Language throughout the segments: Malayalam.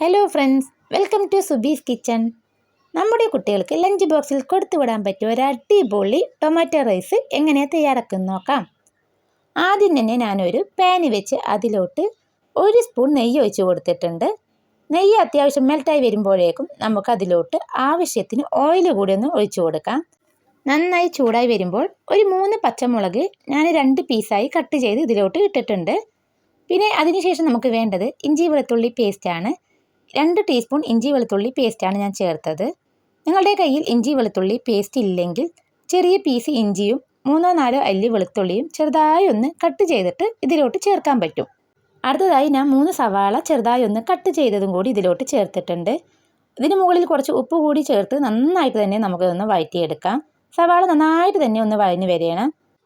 Hello friends welcome to Subi's kitchen നമ്മുടെ കുട്ടികൾക്ക് ലഞ്ച് ബോക്സിൽ കൊടുത്തുവിടാൻ പറ്റിയ ഒരു അടിപൊളി ടൊമാറ്റോ റൈസ് എങ്ങനെയാണ് തയ്യാറാക്കുന്നത് നോക്കാം. ആദ്യം തന്നെ ഞാനൊരു പാന് വെച്ച് അതിലോട്ട് ഒരു സ്പൂൺ നെയ്യ് ഒഴിച്ച് കൊടുത്തിട്ടുണ്ട്. നെയ്യ് അത്യാവശ്യം മെൽറ്റായി വരുമ്പോഴേക്കും നമുക്ക് അതിലോട്ട് ആവശ്യത്തിന് ഓയിൽ കൂടി ഒന്ന് ഒഴിച്ചു കൊടുക്കാം. നന്നായി ചൂടായി വരുമ്പോൾ ഒരു മൂന്ന് പച്ചമുളക് ഞാൻ രണ്ട് പീസായി കട്ട് ചെയ്ത് ഇതിലോട്ട് ഇട്ടിട്ടുണ്ട്. പിന്നെ അതിനുശേഷം നമുക്ക് വേണ്ടത് ഇഞ്ചി വെളുത്തുള്ളി പേസ്റ്റാണ് രണ്ട് ടീസ്പൂൺ ഇഞ്ചി വെളുത്തുള്ളി പേസ്റ്റാണ് ഞാൻ ചേർത്തത്. നിങ്ങളുടെ കയ്യിൽ ഇഞ്ചി വെളുത്തുള്ളി പേസ്റ്റ് ഇല്ലെങ്കിൽ ചെറിയ പീസ് ഇഞ്ചിയും മൂന്നോ നാലോ അല്ലി വെളുത്തുള്ളിയും ചെറുതായി ഒന്ന് കട്ട് ചെയ്തിട്ട് ഇതിലോട്ട് ചേർക്കാൻ പറ്റും. അടുത്തതായി ഞാൻ മൂന്ന് സവാള ചെറുതായി ഒന്ന് കട്ട് ചെയ്തതും കൂടി ഇതിലോട്ട് ചേർത്തിട്ടുണ്ട്. ഇതിന് മുകളിൽ കുറച്ച് ഉപ്പ് കൂടി ചേർത്ത് നന്നായിട്ട് തന്നെ നമുക്കൊന്ന് വഴറ്റിയെടുക്കാം. സവാള നന്നായിട്ട് തന്നെ ഒന്ന് വഴഞ്ഞ് വരികയാണ്.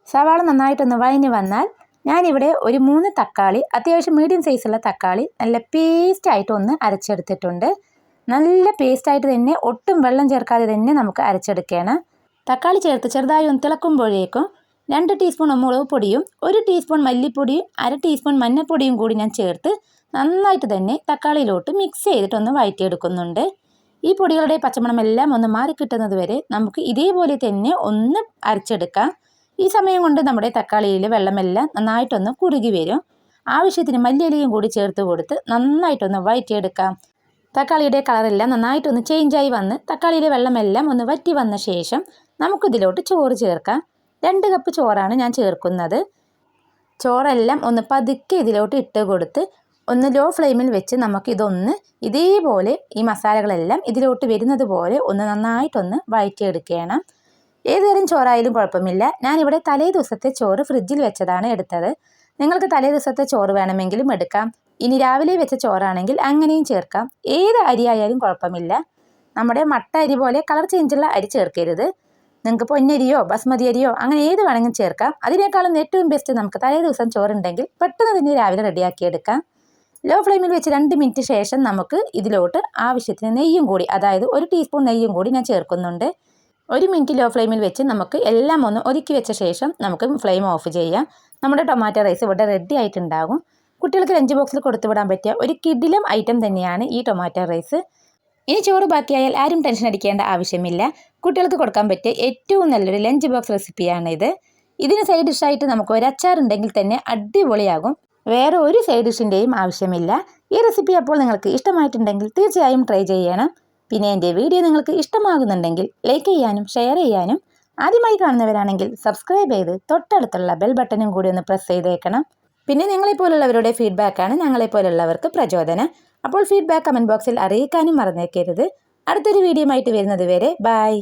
സവാള നന്നായിട്ടൊന്ന് വഴഞ്ഞ് വന്നാൽ ഞാനിവിടെ ഒരു മൂന്ന് തക്കാളി അത്യാവശ്യം മീഡിയം സൈസുള്ള തക്കാളി നല്ല പേസ്റ്റായിട്ട് ഒന്ന് അരച്ചെടുത്തിട്ടുണ്ട്. നല്ല പേസ്റ്റായിട്ട് തന്നെ ഒട്ടും വെള്ളം ചേർക്കാതെ തന്നെ നമുക്ക് അരച്ചെടുക്കണം. തക്കാളി ചേർത്ത് ചെറുതായി ഒന്ന് തിളക്കുമ്പോഴേക്കും രണ്ട് ടീസ്പൂൺ മുളക് പൊടിയും ഒരു ടീസ്പൂൺ മല്ലിപ്പൊടിയും അര ടീസ്പൂൺ മഞ്ഞൾപ്പൊടിയും കൂടി ഞാൻ ചേർത്ത് നന്നായിട്ട് തന്നെ തക്കാളിയിലോട്ട് മിക്സ് ചെയ്തിട്ടൊന്ന് വഴറ്റിയെടുക്കുന്നുണ്ട്. ഈ പൊടികളുടെ പച്ചമണമെല്ലാം ഒന്ന് മാറിക്കിട്ടുന്നത് വരെ നമുക്ക് ഇതേപോലെ തന്നെ ഒന്ന് അരച്ചെടുക്കാം. ഈ സമയം കൊണ്ട് നമ്മുടെ തക്കാളിയിൽ വെള്ളമെല്ലാം നന്നായിട്ടൊന്ന് കുറുകി വരും. ആവശ്യത്തിന് മല്ലിയിലയും കൂടി ചേർത്ത് കൊടുത്ത് നന്നായിട്ടൊന്ന് വയറ്റിയെടുക്കാം. തക്കാളിയുടെ കളറെല്ലാം നന്നായിട്ടൊന്ന് ചേഞ്ചായി വന്ന് തക്കാളിയിലെ വെള്ളമെല്ലാം ഒന്ന് വറ്റി വന്ന ശേഷം നമുക്കിതിലോട്ട് ചോറ് ചേർക്കാം. രണ്ട് കപ്പ് ചോറാണ് ഞാൻ ചേർക്കുന്നത്. ചോറെല്ലാം ഒന്ന് പതുക്കെ ഇതിലോട്ട് ഇട്ട് കൊടുത്ത് ഒന്ന് ലോ ഫ്ലെയിമിൽ വെച്ച് നമുക്കിതൊന്ന് ഇതേപോലെ ഈ മസാലകളെല്ലാം ഇതിലോട്ട് വരുന്നത് പോലെ ഒന്ന് നന്നായിട്ടൊന്ന് വഴറ്റിയെടുക്കുകയാണ് ഏതുതരം ചോറായാലും കുഴപ്പമില്ല. ഞാനിവിടെ തലേ ദിവസത്തെ ചോറ് ഫ്രിഡ്ജിൽ വെച്ചതാണ് എടുത്തത്. നിങ്ങൾക്ക് തലേ ദിവസത്തെ ചോറ് വേണമെങ്കിലും എടുക്കാം. ഇനി രാവിലെ വെച്ച ചോറാണെങ്കിൽ അങ്ങനെയും ചേർക്കാം. ഏത് അരി ആയാലും കുഴപ്പമില്ല. നമ്മുടെ മട്ട അരി പോലെ കളർ ചേഞ്ചുള്ള അരി ചേർക്കരുത്. നിങ്ങൾക്ക് പൊന്നരിയോ ബസ്മതി അരിയോ അങ്ങനെ ഏത് വേണമെങ്കിലും ചേർക്കാം. അതിനേക്കാളും ഏറ്റവും ബെസ്റ്റ് നമുക്ക് തലേ ദിവസം ചോറുണ്ടെങ്കിൽ പെട്ടെന്ന് തന്നെ രാവിലെ റെഡിയാക്കി എടുക്കാം ലോ ഫ്ലെയിമിൽ വെച്ച് രണ്ട് മിനിറ്റ് ശേഷം നമുക്ക് ഇതിലോട്ട് ആവശ്യത്തിന് നെയ്യും കൂടി അതായത് ഒരു ടീസ്പൂൺ നെയ്യും കൂടി ഞാൻ ചേർക്കുന്നുണ്ട്. ഒരു മിനിറ്റ് ലോ ഫ്ലെയിമിൽ വെച്ച് നമുക്ക് എല്ലാം ഒന്ന് ഒതുക്കി വെച്ച ശേഷം നമുക്ക് ഫ്ലെയിം ഓഫ് ചെയ്യാം. നമ്മുടെ ടൊമാറ്റോ റൈസ് ഇവിടെ റെഡി ആയിട്ടുണ്ടാകും. കുട്ടികൾക്ക് ലഞ്ച് ബോക്സിൽ കൊടുത്തുവിടാൻ പറ്റിയ ഒരു കിഡിലം ഐറ്റം തന്നെയാണ് ഈ ടൊമാറ്റോ റൈസ് ഇനി ചോറ് ബാക്കിയായാൽ ആരും ടെൻഷൻ അടിക്കേണ്ട ആവശ്യമില്ല. കുട്ടികൾക്ക് കൊടുക്കാൻ പറ്റിയ ഏറ്റവും നല്ലൊരു ലഞ്ച് ബോക്സ് റെസിപ്പിയാണിത് ഇതിന് സൈഡ് ഡിഷായിട്ട് നമുക്ക് ഒരു അച്ചാർ ഉണ്ടെങ്കിൽ തന്നെ അടിപൊളിയാകും. വേറെ ഒരു സൈഡ് ഡിഷിന്റെയും ആവശ്യമില്ല. ഈ റെസിപ്പി അപ്പോൾ നിങ്ങൾക്ക് ഇഷ്ടമായിട്ടുണ്ടെങ്കിൽ തീർച്ചയായും ട്രൈ ചെയ്യണം. പിന്നെ എന്റെ വീഡിയോ നിങ്ങൾക്ക് ഇഷ്ടമാകുന്നുണ്ടെങ്കിൽ ലൈക്ക് ചെയ്യാനും ഷെയർ ചെയ്യാനും ആദ്യമായി കാണുന്നവരാണെങ്കിൽ സബ്സ്ക്രൈബ് ചെയ്ത് തൊട്ടടുത്തുള്ള ബെൽ ബട്ടണും കൂടി ഒന്ന് പ്രസ് ചെയ്തേക്കണം. പിന്നെ നിങ്ങളെപ്പോലുള്ളവരുടെ ഫീഡ്ബാക്കാണ് ഞങ്ങളെപ്പോലുള്ളവർക്ക് പ്രചോദനം. അപ്പോൾ ഫീഡ്ബാക്ക് കമന്റ് ബോക്സിൽ അറിയിക്കാനും മറന്നേക്കരുത്. അടുത്തൊരു വീഡിയോ ആയിട്ട് വരുന്നത് വരെ ബായ്